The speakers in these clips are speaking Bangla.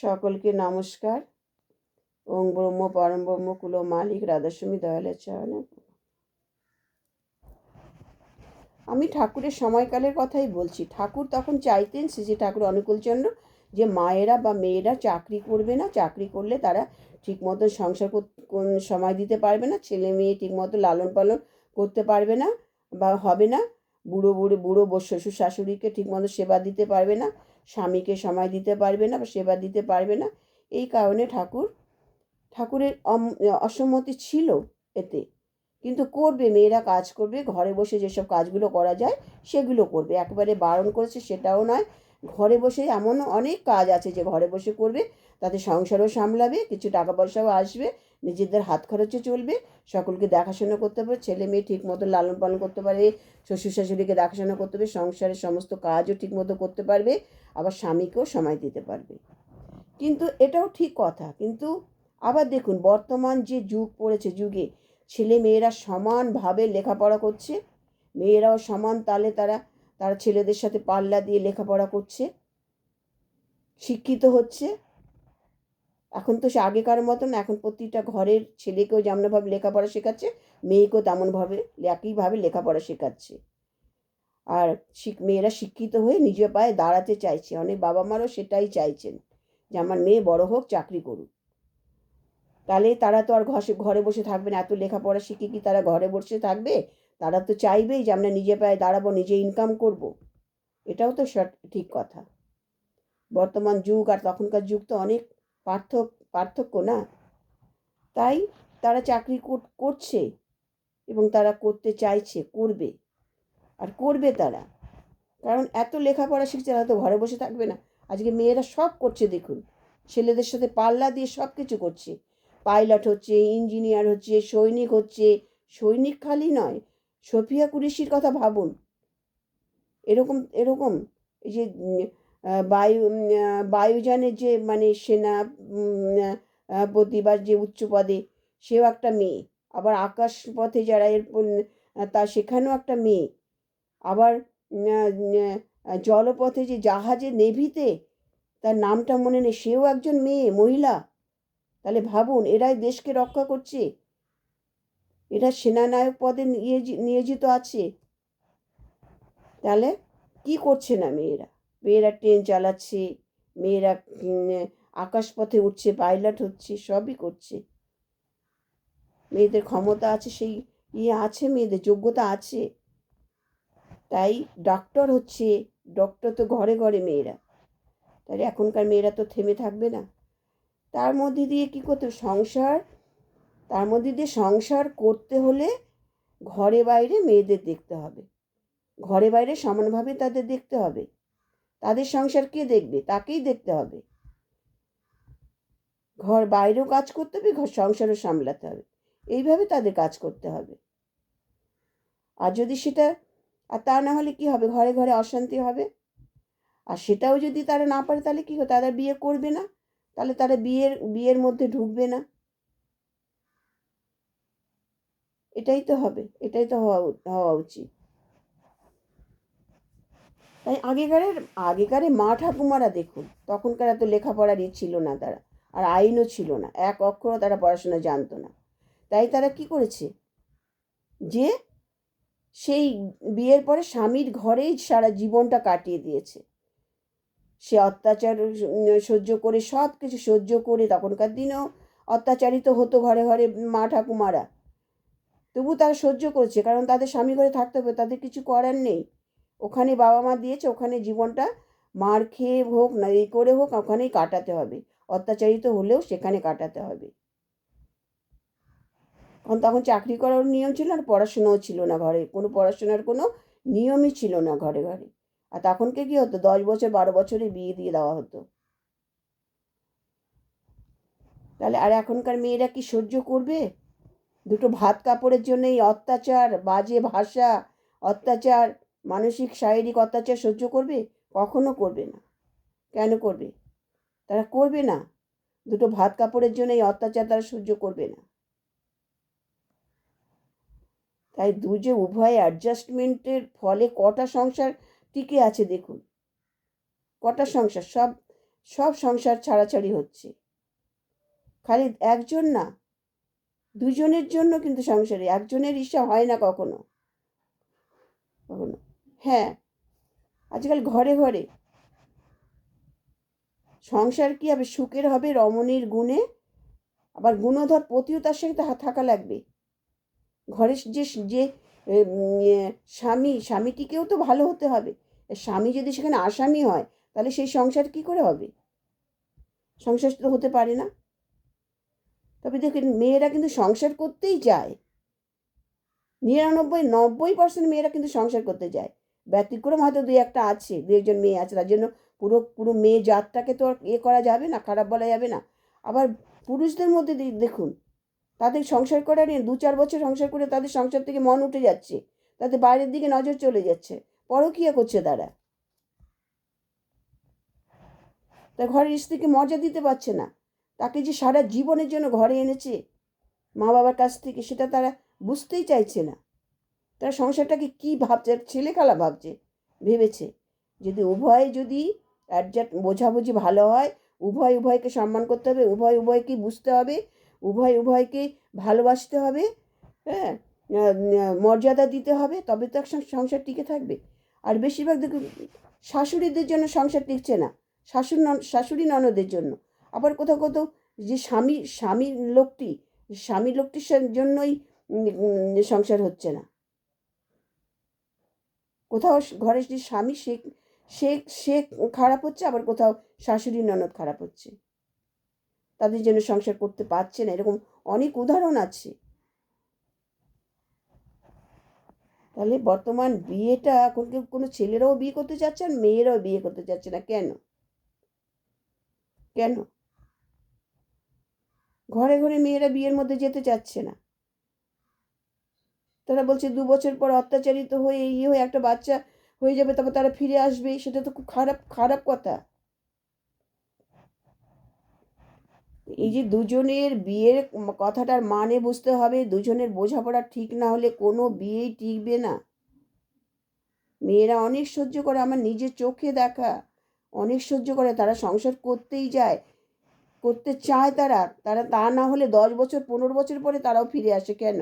সকলকে নমস্কার। ওং ব্রহ্ম পরম ব্রহ্ম কুল মালিক রাধাস্বামী দয়ালের চরণে আমি ঠাকুরের সময়কালের কথাই বলছি। ঠাকুর তখন চাইতেন শ্রী ঠাকুর অনুকূলচন্দ্র যে মায়েরা বা মেয়েরা চাকরি করবে না, চাকরি করলে তারা ঠিক মতো সংসার সময় দিতে পারবে না, ছেলে মেয়ে ঠিক মতো লালন পালন করতে পারবে না বা হবে না, বুড়ো বুড়ো বুড়ো শ্বশুর শাশুড়িকে ঠিক মতো সেবা দিতে পারবে না স্বামীকে সময় দিতে পারবে না বা সেবা দিতে পারবে না। এই কারণে ঠাকুর, ঠাকুরের অসম্মতি ছিল এতে। কিন্তু করবে, মেয়েরা কাজ করবে, ঘরে বসে যেসব কাজগুলো করা যায় সেগুলো করবে। একবারে বারণ করেছে সেটাও নয়। ঘরে বসে এমন অনেক কাজ আছে যে ঘরে বসে করবে, তাতে সংসারও সামলাবে, কিছু টাকা পয়সাও আসবে, নিজেদের হাত খরচও চলবে, সকলকে দেখাশোনা করতে পারবে ছেলে মেয়ে ঠিক মতো লালন পালন করতে পারবে শ্বশুর শাশুড়িকে দেখাশোনা করতে পারবে সংসারের সমস্ত কাজও ঠিক মতো করতে পারবে, আবার স্বামীকেও সময় দিতে পারবে। কিন্তু এটাও ঠিক কথা, কিন্তু আবার দেখুন, বর্তমান যে যুগ পড়েছে যুগে, ছেলে মেয়েরা সমানভাবে লেখাপড়া করছে, মেয়েরাও সমান তালে তারা তারা ছেলেদের সাথে পাল্লা দিয়ে লেখাপড়া করছে। শিক্ষিত হচ্ছে। এখন তো সে আগেকার মতন, এখন প্রতিটা ঘরের ছেলেকেও যেমনভাবে লেখাপড়া শেখাচ্ছে, মেয়েকেও তেমনভাবে, একইভাবে লেখাপড়া শেখাচ্ছে। আর মেয়েরা শিক্ষিত হয়ে নিজের পায়ে দাঁড়াতে চাইছে। অনেক বাবা মারও সেটাই চাইছেন যে, আমার মেয়ে বড় হোক, চাকরি করুক। তাহলে তারা তো আর ঘরে বসে থাকবে না। এত লেখাপড়া শিখে কি তারা ঘরে বসে থাকবে? তারা তো চাইবেই যে আমরা নিজে পায়ে দাঁড়াবো, নিজে ইনকাম করব। এটাও তো ঠিক কথা। বর্তমান যুগ আর তখনকার যুগ তো অনেক পার্থক্য পার্থক্য না? তাই তারা চাকরি কর- করছে এবং তারা করতে চাইছে, করবে। আর করবে তারা? কারণ এত লেখাপড়া শিখছে, তারা তো ঘরে বসে থাকবে না। আজকে মেয়েরা সব করছে দেখুন। ছেলেদের সাথে পাল্লা দিয়ে সব কিছু করছে। পাইলট হচ্ছে, ইঞ্জিনিয়ার হচ্ছে, সৈনিক হচ্ছে। সৈনিক খালি নয় সফিয়া কুরেশির কথা ভাবুন। এরকম এরকম এই যে বায়ু বায়ুযানের যে মানে সেনা বা যে উচ্চ পদে, সেও একটা মেয়ে। আবার আকাশ পথে যারা এর তা সেখানেও একটা মেয়ে। আবার জলপথে যে জাহাজে নেভিতে, তার নামটা মনে নেই। সেও একজন মেয়ে, মহিলা। তাহলে ভাবুন, এরাই দেশকে রক্ষা করছে। এরা সেনানায়ক পদে নিয়োজি- নিয়োজিত আছে। তাহলে কি করছে না মেয়েরা? মেয়েরা ট্রেন চালাচ্ছে, মেয়েরা আকাশপথে উঠছে, পাইলট হচ্ছে, সবই করছে। মেয়েদের ক্ষমতা আছে, সেই ইয়ে আছে, মেয়েদের যোগ্যতা আছে। তাই ডক্টর হচ্ছে, ডক্টর তো ঘরে ঘরে মেয়েরা। তাহলে এখনকার মেয়েরা তো থেমে থাকবে না। তার মধ্যে দিয়ে কী করতে সংসার তার মধ্যে দিয়ে সংসার করতে হলে ঘরে বাইরে মেয়েদের দেখতে হবে। ঘরে বাইরে সমানভাবে তাদের দেখতে হবে। তাদের সংসার কে দেখবে? তাকেই দেখতে হবে। ঘর বাইরেও কাজ করতে হবে, ঘর সংসারও সামলাতে হবে। এইভাবে তাদের কাজ করতে হবে। আর যদি সেটা, আর তা না হলে কি হবে? ঘরে ঘরে অশান্তি হবে। আর সেটাও যদি তারা না পারে, তাহলে কী হবে? তারা বিয়ে করবে না। তাহলে তারা বিয়ের বিয়ের মধ্যে ঢুকবে না। এটাই তো হবে, এটাই তো হওয়া হওয়া উচিত। তাই আগেকারের, আগেকারে মা ঠাকুমারা দেখুন, তখনকার এত লেখাপড়ার ই ছিল না তারা, আর আইনও ছিল না, এক অক্ষরও তারা পড়াশোনা জানতো না। তাই তারা কি করেছে? যে সেই বিয়ের পরে স্বামীর ঘরেই সারা জীবনটা কাটিয়ে দিয়েছে। সে অত্যাচার সহ্য করে সব কিছু সহ্য করে তখনকার দিনেও অত্যাচারিত হতো ঘরে ঘরে মা ঠাকুমারা। তবু তারা সহ্য করছে, কারণ তাদের স্বামী ঘরে থাকতে হবে, তাদের কিছু করার নেই। ওখানে বাবা মা দিয়েছে, ওখানে জীবনটা মার খেয়ে হোক, না এই করে হোক, ওখানেই কাটাতে হবে। অত্যাচারিত হলেও সেখানে কাটাতে হবে। কারণ তখন চাকরি করার নিয়ম ছিল আর পড়াশোনাও ছিল না ঘরে। কোনো পড়াশোনার কোনো নিয়মই ছিল না ঘরে ঘরে। আর তখনকে কি হতো? দশ বছর, বারো বছরে বিয়ে দিয়ে দেওয়া হতো। তাহলে আর এখনকার মেয়েরা কি সহ্য করবে? দুটো ভাত কাপড়ের জন্য এই অত্যাচার, বাজে ভাষা, অত্যাচার, মানসিক, শারীরিক অত্যাচার সহ্য করবে? কখনো করবে না। কেন করবে? তারা করবে না। দুটো ভাত কাপড়ের জন্য এই অত্যাচার তারা সহ্য করবে না। তাই দু যে উভয় অ্যাডজাস্টমেন্টের ফলে কটা সংসার টিকে আছে দেখুন। কটা সংসার? সব সব সংসার ছাড়াছাড়ি হচ্ছে। খালি একজন না দুজনের জন্য কিন্তু সংসারে, একজনের ইচ্ছা হয় না কখনো। কখনো। হ্যাঁ আজকাল ঘরে ঘরে। সংসার কি হবে সুখের হবে রমণীর গুণে? আবার গুণধর পতিও তার সাথে থাকা লাগবে। ঘরের যে যে স্বামী, স্বামীটিকেও তো ভালো হতে হবে। স্বামী যদি সেখানে আসামি হয়, তাহলে সেই সংসার কি করে হবে? সংসার তো হতে পারে না। তবে দেখুন, মেয়েরা কিন্তু সংসার করতেই যায় নিরানব্বই, নব্বই পার্সেন্ট মেয়েরা কিন্তু সংসার করতে যায় ব্যতিক্রম হয়তো দুই একটা আছে দু একজন মেয়ে আছে, তার জন্য পুরো পুরো মেয়ে জাতটাকে তো আর ইয়ে করা যাবে না, খারাপ বলা যাবে না। আবার পুরুষদের মধ্যে দেখুন, তাদের সংসার করা নিয়ে দু চার বছর সংসার করে তাদের সংসার থেকে মন উঠে যাচ্ছে। তাদের বাইরের দিকে নজর চলে যাচ্ছে। পরকীয়া করছে তারা। তা ঘরের স্ত্রীকে মজা দিতে পারছে না। তাকে যে সারা জীবনের জন্য ঘরে এনেছে মা বাবার কাছ থেকে, সেটা তারা বুঝতেই চাইছে না। তারা সংসারটাকে কি ভাবছে? ছেলে খেলা ভাবছে, ভেবেছে। যদি উভয় যদি অ্যাডজাস্ট বোঝাবুঝি ভালো হয়, উভয় উভয়কে সম্মান করতে হবে, উভয় উভয়কে বুঝতে হবে, উভয় উভয়কে ভালোবাসতে হবে হ্যাঁ মর্যাদা দিতে হবে, তবে তো এক সংসার টিকে থাকবে। আর বেশিরভাগ দেখুন, শাশুড়িদের জন্য সংসার টিকছে না, শাশুড় নন, শাশুড়ি ননদের জন্য। আবার কোথাও কোথাও যে স্বামী স্বামীর লোকটি, স্বামী লোকটির জন্যই সংসার হচ্ছে না। কোথাও স- ঘরে যে স্বামী, সে সে সে খারাপ হচ্ছে, আবার কোথাও শাশুড়ি, ননদ খারাপ হচ্ছে। তাদের জন্য সংসার করতে পারছে না, এরকম অনেক উদাহরণ আছে। তাহলে বর্তমান বিয়েটা এখন কেউ, কোনো ছেলেরাও বিয়ে করতে চাচ্ছে আর মেয়েরাও বিয়ে করতে চাচ্ছে না, কেন? কেন? ঘরে ঘরে মেয়েরা বিয়ের মধ্যে যেতে চাচ্ছে না। তারা বলছে, দু বছর পর অত্যাচারিত হয়ে ইয়ে হয়ে একটা বাচ্চা হয়ে যাবে তারপর তারা ফিরে আসবে। সেটা তো খুব খারাপ খারাপ কথা। এই যে দুজনের বিয়ের কথাটার মানে বুঝতে হবে, দুজনের বোঝাপড়া ঠিক না হলে কোনো বিয়েই টিকবে না। মেয়েরা অনেক সহ্য করে, আমার নিজের চোখে দেখা। অনেক সহ্য করে, তারা সংসার করতেই যায়। করতে চায় তারা তারা তা না হলে দশ বছর, পনেরো বছর পরে তারাও ফিরে আসে কেন?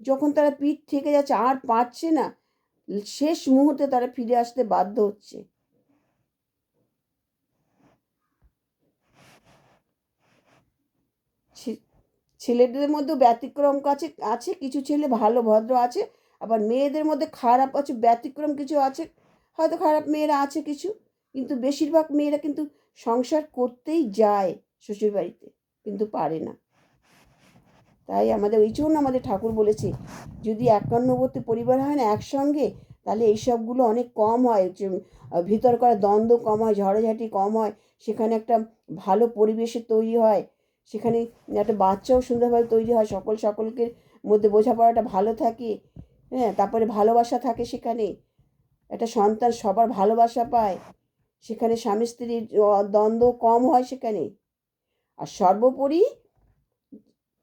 যখন তারা পিঠ থেকে যাচ্ছে, আর পারছে না, শেষ মুহূর্তে তারা ফিরে আসতে বাধ্য হচ্ছে। ছেলেদের মধ্যেও ব্যতিক্রম কাছে, আছে, কিছু ছেলে ভালো, ভদ্র আছে, আবার মেয়েদের মধ্যে খারাপ আছে, ব্যতিক্রম কিছু আছে, হয়তো খারাপ মেয়েরা আছে কিছু, কিন্তু বেশিরভাগ মেয়েরা কিন্তু সংসার করতেই যায় শ্বশুরবাড়িতে, কিন্তু পারে না। তাই আমাদের, ওই জন্য আমাদের ঠাকুর বলেছে, যদি একান্নবর্তী পরিবার হয় না একসঙ্গে, তাহলে এইসবগুলো অনেক কম হয়। ভিতর করা দ্বন্দ্ব কম হয় ঝড়ঝাঁটি কম হয়, সেখানে একটা ভালো পরিবেশে তৈরি হয়, সেখানে একটা বাচ্চাও সুন্দরভাবে তৈরি হয়, সকল সকলকে মধ্যে বোঝাপড়াটা ভালো থাকে হ্যাঁ তারপরে ভালোবাসা থাকে সেখানে, একটা সন্তান সবার ভালোবাসা পায়। সেখানে স্বামী স্ত্রীর দ্বন্দ্ব কম হয় সেখানে। আর সর্বোপরি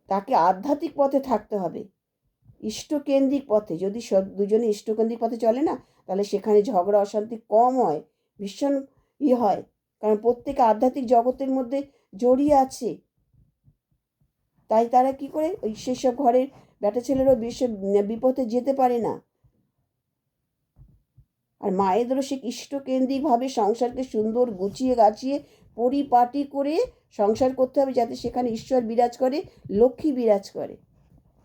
তাকে আধ্যাত্মিক পথে থাকতে হবে। ইষ্টকেন্দ্রিক পথে। যদি দুজনে ইষ্টকেন্দ্রিক পথে চলে না, তাহলে সেখানে ঝগড়া, অশান্তি কম হয়, ভীষণ ই হয়। কারণ প্রত্যেকে আধ্যাত্মিক জগতের মধ্যে জড়িয়ে আছে। তাই তারা কি করে? ওই সেসব ঘরের বেটা ছেলেরও বেশ বিপথে যেতে পারে না। আর মায়েদেরও সে ইষ্টকেন্দ্রিকভাবে সংসারকে সুন্দর গুছিয়ে গাছিয়ে, পরিপাটি করে সংসার করতে হবে যাতে সেখানে ঈশ্বর বিরাজ করে, লক্ষ্মী বিরাজ করে।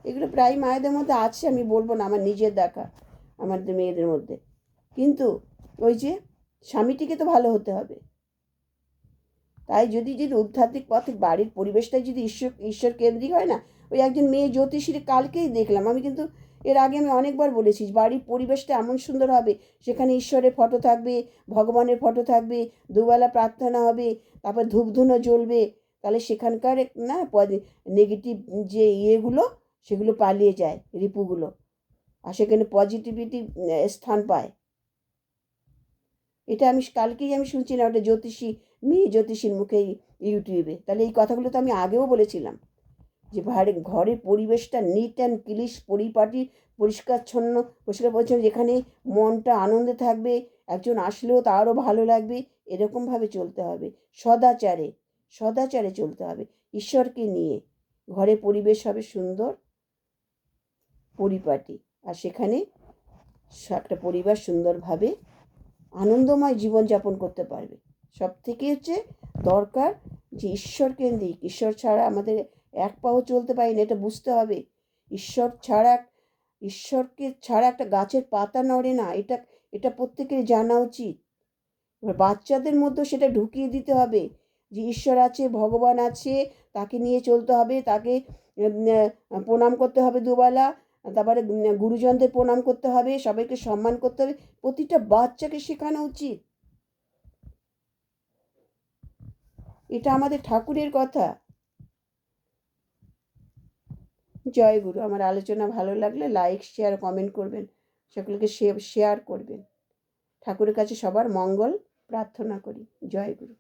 এগুলো প্রায় মায়েদের মধ্যে আছে, আমি বলব না, আমার নিজের দেখা, আমাদের মেয়েদের মধ্যে। কিন্তু ওই যে স্বামীটিকে তো ভালো হতে হবে। তাই যদি যদি আধ্যাত্মিক পথে বাড়ির পরিবেশটাই যদি ঈশ্বর ঈশ্বর কেন্দ্রিক হয় না, ওই একজন মেয়ে জ্যোতিষীর কালকেই দেখলাম, আমি কিন্তু এর আগে আমি অনেকবার বলেছি, বাড়ির পরিবেশটা এমন সুন্দর হবে, সেখানে ঈশ্বরের ফটো থাকবে, ভগবানের ফটো থাকবে, দুবেলা প্রার্থনা হবে, তারপর ধূপধুনো জ্বলবে, তাহলে সেখানকার না নেগেটিভ যে ইয়েগুলো, সেগুলো পালিয়ে যায়, রিপুগুলো, আর সেখানে পজিটিভিটি স্থান পায়। এটা আমি কালকেই আমি শুনছিলাম ওটা জ্যোতিষী, মেয়ে জ্যোতিষীর মুখে ইউটিউবে তাহলে এই কথাগুলো তো আমি আগেও বলেছিলাম। যে ঘরে ঘরের পরিবেশটা নিট অ্যান্ড ক্লিশ পরিপাটি, পরিষ্কারচ্ছন্ন পরিষ্কার পরিচ্ছন্ন যেখানে মনটা আনন্দে থাকবে, একজন আসলেও তারও ভালো লাগবে, এরকমভাবে চলতে হবে। সদাচারে সদাচারে চলতে হবে। ঈশ্বরকে নিয়ে ঘরে পরিবেশ হবে সুন্দর, পরিপাটি। আর সেখানে একটা পরিবার সুন্দরভাবে আনন্দময় জীবনযাপন করতে পারবে। সব থেকে হচ্ছে দরকার যে ঈশ্বর কেন্দ্রিক ঈশ্বর ছাড়া আমাদের এক পাও চলতে পারি না এটা বুঝতে হবে। ঈশ্বর ছাড়া ঈশ্বরকে ছাড়া একটা গাছের পাতা নড়ে না, এটা এটা প্রত্যেকের জানা উচিত। এবার বাচ্চাদের মধ্যে সেটা ঢুকিয়ে দিতে হবে যে ঈশ্বর আছে, ভগবান আছে, তাকে নিয়ে চলতে হবে, তাকে প্রণাম করতে হবে দুবেলা, তারপরে গুরুজনদের প্রণাম করতে হবে, সবাইকে সম্মান করতে হবে, প্রতিটা বাচ্চাকে শেখানো উচিত। এটা আমাদের ঠাকুরের কথা। জয় গুরু। আমার আলোচনা ভালো লাগলে লাইক শেয়ার কমেন্ট করবেন। সকলকে শেয়ার করবেন। ঠাকুরের কাছে সবার মঙ্গল প্রার্থনা করি। জয় গুরু।